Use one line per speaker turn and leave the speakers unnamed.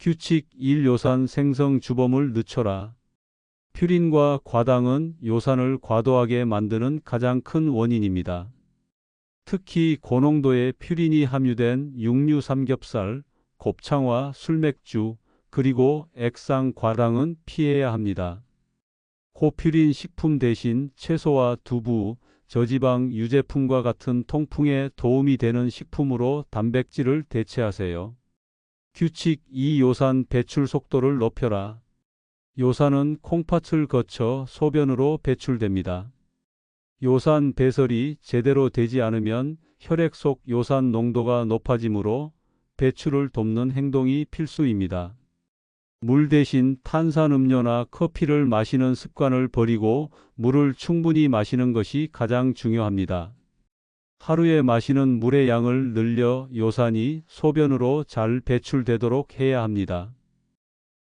규칙 1. 요산 생성 주범을 늦춰라. 퓨린과 과당은 요산을 과도하게 만드는 가장 큰 원인입니다. 특히 고농도의 퓨린이 함유된 육류 삼겹살, 곱창과 술맥주, 그리고 액상 과당은 피해야 합니다. 고퓨린 식품 대신 채소와 두부, 저지방 유제품과 같은 통풍에 도움이 되는 식품으로 단백질을 대체하세요. 규칙 2. 요산 배출 속도를 높여라. 요산은 콩팥을 거쳐 소변으로 배출됩니다. 요산 배설이 제대로 되지 않으면 혈액 속 요산 농도가 높아지므로 배출을 돕는 행동이 필수입니다. 물 대신 탄산음료나 커피를 마시는 습관을 버리고 물을 충분히 마시는 것이 가장 중요합니다. 하루에 마시는 물의 양을 늘려 요산이 소변으로 잘 배출되도록 해야 합니다.